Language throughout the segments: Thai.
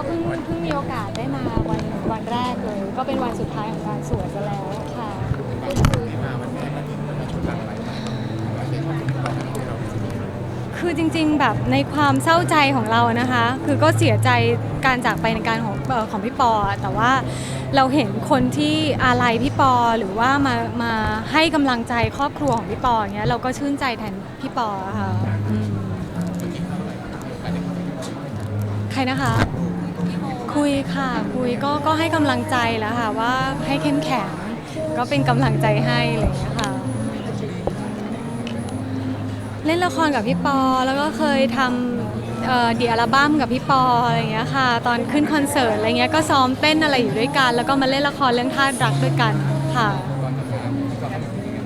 ็เพิ่งเพิ่งมีโอกาสได้มาวันวันแรกเลย ก็เป็นวันสุดท้ายของการสวดจะแล้วค่ะ คือจริง ๆ แบบในความเศร้าใจของเรานะคะ คือก็เสียใจการจากไปในการของของพี่ปอแต่ว่าเราเห็นคนที่อาลัยพี่ปอหรือว่ามามาให้กำลังใจครอบครัวของพี่ปอเนี้ยเราก็ชื่นใจแทนพี่ปอค่ะใครนะคะ คุยค่ะ คุยก็ก็ให้กำลังใจแล้วค่ะว่าให้เข้มแข็ง ก็เป็นกำลังใจให้อะไรอย่างเงี้ยค่ะ เล่นละครกับพี่ปอแล้วก็เคยทำเอ่อดีอัลบั้มกับพี่ปออะไรอย่างเงี้ยค่ะ ตอนขึ้นคอนเสิร์ตอะไรเงี้ยก็ซ้อมเต้นอะไรอยู่ด้วยกัน แล้วก็มาเล่นละครเรื่องท่าตุรักด้วยกันค่ะ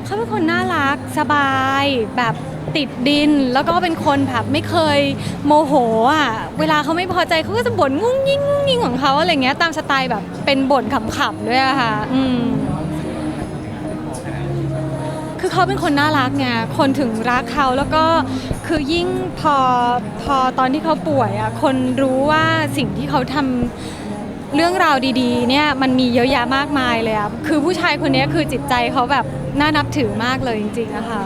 เขาเป็นคนน่ารักสบายแบบ ติดดิน แล้วก็เป็นคนแบบไม่เคยโมโหอะเวลาเขาไม่พอใจเขาก็จะบ่นงุ้งยิ่งงุ้งยิ่งของเขาอะไรเงี้ยตามสไตล์แบบเป็นบ่นขำๆด้วยอะค่ะอืมคือเขาเป็นคนน่ารักไงคนถึงรักเขาแล้วก็คือยิ่งพอพอตอนที่เขาป่วยอะคนรู้ว่าสิ่งที่เขาทำเรื่องราวดีๆ เนี่ยมันมีเยอะแยะมากมายเลยอะคือผู้ชายคนนี้คือจิตใจเขาแบบน่านับถือมากเลยจริงๆอะคะ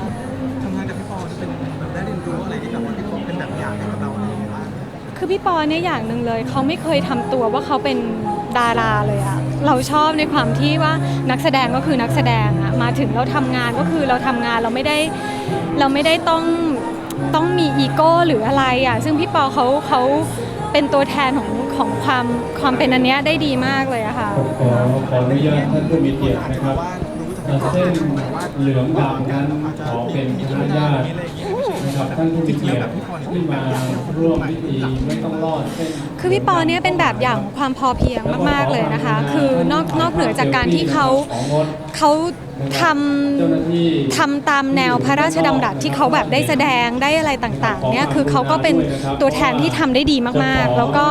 คือพี่ปอเนี่ยอย่างหนึ่งเลย เขาไม่เคยทำตัวว่าเขาเป็นดาราเลยอะเราชอบในความที่ว่านักแสดงก็คือนักแสดงอะมาถึงเราทำงานก็คือเราทำงานเราไม่ได้เราไม่ได้ต้องต้องมีอีโก้หรืออะไรอะซึ่งพี่ปอเขาเขาเป็นตัวแทนของของความความเป็นอันเนี้ยได้ดีมากเลยอะค่ะขอขออนุญาตท่านผู้มีเกียรตินะครับเอ่อเส้นเหลืองดำนั้นขอเป็นคณะญาตินะครับท่านผู้มีเกียรติ ที่มาร่วมพิธีไม่ต้องรอดเส้น คือพี่ปอเนี่ยเป็นแบบอย่างของความพอเพียงมาก ๆเลยนะคะ คือนอกนอกเหนือจากการที่เขาเขาทำเจ้าหน้าที่ทำตามแนวพระราชดำรัสที่เขาแบบได้แสดงได้อะไรต่างๆเนี่ยคือเขาก็เป็นตัวแทนที่ทำได้ดีมากๆ แล้วก็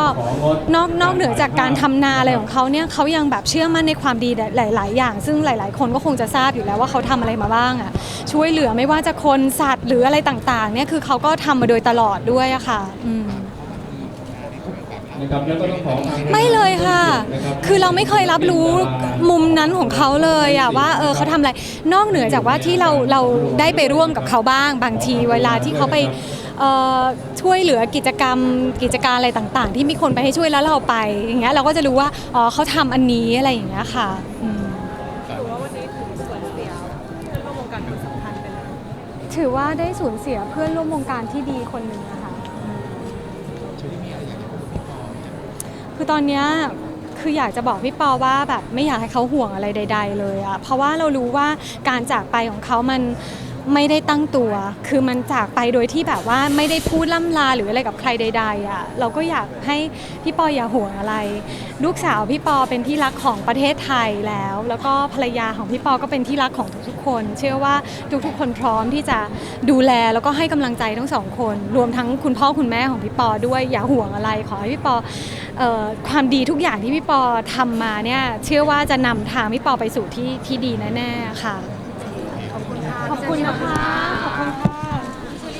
นอกนอกเหนือจากการทำนาอะไรของเขาเนี่ยเขายังแบบเชื่อมั่นในความดีหลาย ๆ อย่าง ซึ่งหลาย ๆ คนก็คงจะทราบอยู่แล้วว่าเขาทำอะไรมาบ้างอะ ช่วยเหลือไม่ว่าจะคนสัตว์หรืออะไรต่างๆเนี่ยคือเขาก็ทำมาโดยตลอดด้วยอะค่ะอืม นะครับแล้วก็ต้องขอทางไม่เลยค่ะนะครับคือเราไม่เคยรับรู้มุมนั้นของเขาเลยอะว่าเออเขาทำอะไร นอกเหนือจากว่าที่เราเราได้ไปร่วมกับเขาบ้าง บางทีเวลาที่เขาไปเอ่อช่วยเหลือกิจกรรม กิจการอะไรต่างๆ ที่มีคนไปให้ช่วยแล้วเราไปอย่างเงี้ยเราก็จะรู้ว่าอ๋อเขาทำอันนี้อะไรอย่างเงี้ยค่ะอืม ถือว่าได้สูญเสียเพื่อนร่วมวงการที่ดีคนหนึ่งนะคะคือตอนเนี้ยคืออยากจะบอกพี่ปอว่าแบบไม่อยากให้เขาห่วงอะไรใด ๆ เลยอะเพราะว่าเรารู้ว่าการจากไปของเขามัน ไม่ได้ตั้งตัว คือมันจากไปโดยที่แบบว่าไม่ได้พูดล่ำลาหรืออะไรกับใครใด ๆอะเราก็อยากให้พี่ปออย่าห่วงอะไร ลูกสาวพี่ปอเป็นที่รักของประเทศไทยแล้ว แล้วก็ภรรยาของพี่ปอก็เป็นที่รักของทุกๆคน เชื่อว่าทุกๆคนพร้อมที่จะดูแลแล้วก็ให้กำลังใจทั้งสองคน รวมทั้งคุณพ่อคุณแม่ของพี่ปอด้วยอย่าห่วงอะไร ขอให้พี่ปอเอ่อความดีทุกอย่างที่พี่ปอทำมาเนี่ยเชื่อว่าจะนำทางพี่ปอไปสู่ที่ที่ดีแน่ๆค่ะ ขอบคุณนะคะขอบคุณค่ะ